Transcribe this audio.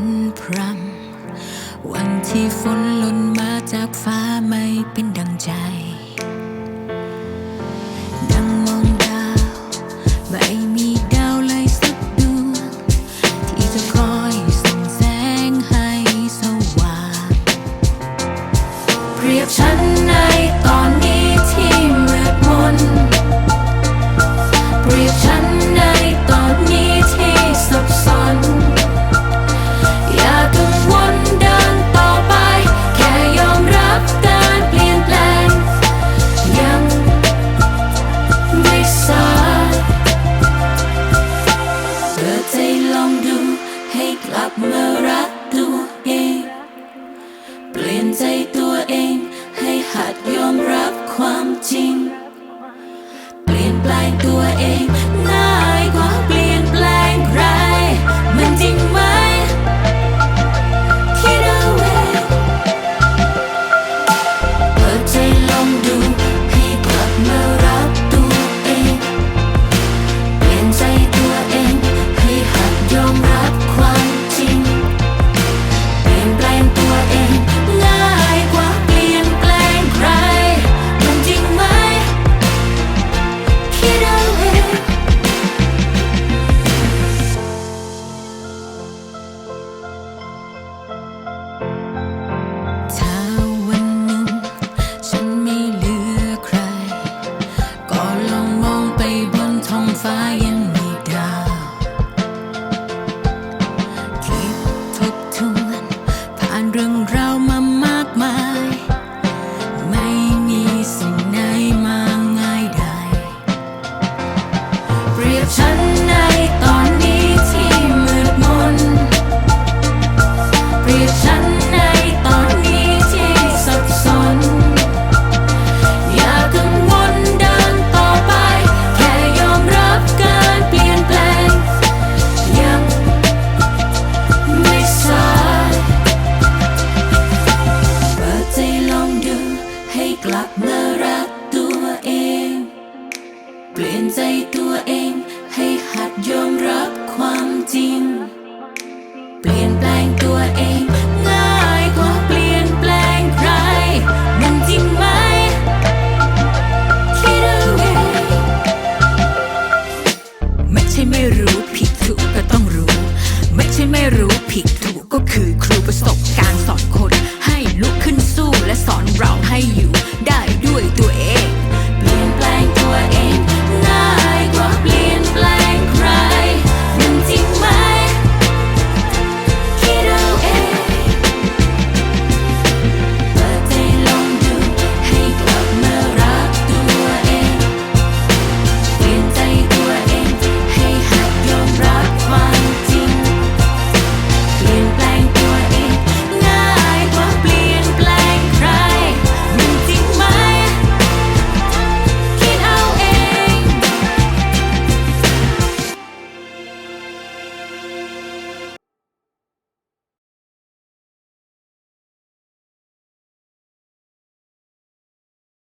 นพรำวันที่ฝนหล่นมาจากฟ้าไม่เป็นดังใจ ดังมองดาวไม่ เมารักตัวเอง เปลี่ยนใจตัวเองให้หัดยอมรับความ เปรียบฉัน ลี่ยนใจตัวเองให้หัดยอมรับความจริง เปลี่ยนแปลงตัวเองง่ายกว่าเปลี่ยนแปลงใคร มันจริงไหม คิดเอาเองไม่ใช่ไม่รู้ผิดถูกก็ต้องรู้ ไม่ใช่ไม่รู้ผิดถูกก็คือครูประสบการณ์สอนคน ให้ลุกขึ้นสู้และสอนเราให้อยู่ ได้ด้วยตัวเอง